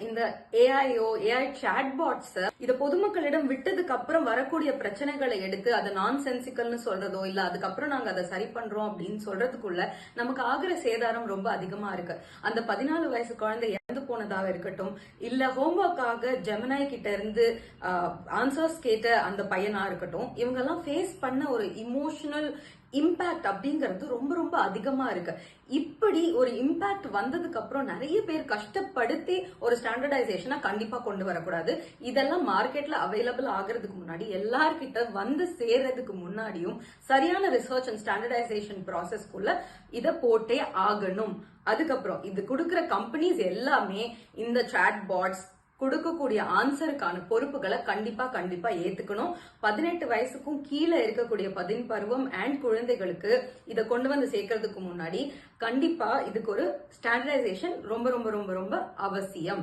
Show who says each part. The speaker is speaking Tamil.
Speaker 1: இந்த ஏஐஓ ஏஐ சாட்பாட்ஸ் இத பொதுமக்களிடம் விட்டதுக்கு அப்புறம் வரக்கூடிய பிரச்சனைகளை எடுத்து அதை நான் சென்சிக்கல்னு சொல்றதோ இல்ல அதுக்கப்புறம் நாங்க அதை சரி பண்றோம் அப்படின்னு சொல்றதுக்குள்ள நமக்கு ஆகிற சேதாரம் ரொம்ப அதிகமா இருக்கு. அந்த பதினாலு வயசு குழந்தை இறந்து போனதாக இருக்கட்டும் இல்ல ஹோம்ஒர்க்காக ஜெமனாய் கிட்ட இருந்து ஆன்சர்ஸ் கேட்ட அந்த பையனா இருக்கட்டும் இவங்க எல்லாம் ஃபேஸ் பண்ண ஒரு இமோஷனல் இம்பாக்ட் அப்படிங்கிறது ரொம்ப ரொம்ப அதிகமா இருக்கு. இப்படி ஒரு இம்பாக்ட் வந்ததுக்கு அப்புறம் நிறைய பேர் கஷ்டப்படுத்தி ஒரு ஸ்டாண்டர்டைசேஷனை கண்டிப்பா கொண்டு வரக்கூடாது. இதெல்லாம் மார்க்கெட்ல அவைலபிள் ஆகிறதுக்கு முன்னாடி எல்லார்கிட்ட வந்து சேர்றதுக்கு முன்னாடியும் சரியான ரிசர்ச் அண்ட் ஸ்டாண்டர்டைசேஷன் ப்ராசஸ்க்குள்ள இதை போட்டே ஆகணும். அதுக்கப்புறம் இது கொடுக்குற கம்பெனிஸ் எல்லாமே இந்த சாட் பாட்ஸ் கொடுக்கக்கூடிய ஆன்சருக்கான பொறுப்புகளை கண்டிப்பா கண்டிப்பா ஏத்துக்கணும். பதினெட்டு வயசுக்கும் கீழே இருக்கக்கூடிய பதின் பருவம் அண்ட் குழந்தைகளுக்கு இதை கொண்டு வந்து சேர்க்கறதுக்கு முன்னாடி கண்டிப்பா இதுக்கு ஒரு ஸ்டாண்டர்டைசேஷன் ரொம்ப ரொம்ப ரொம்ப ரொம்ப அவசியம்.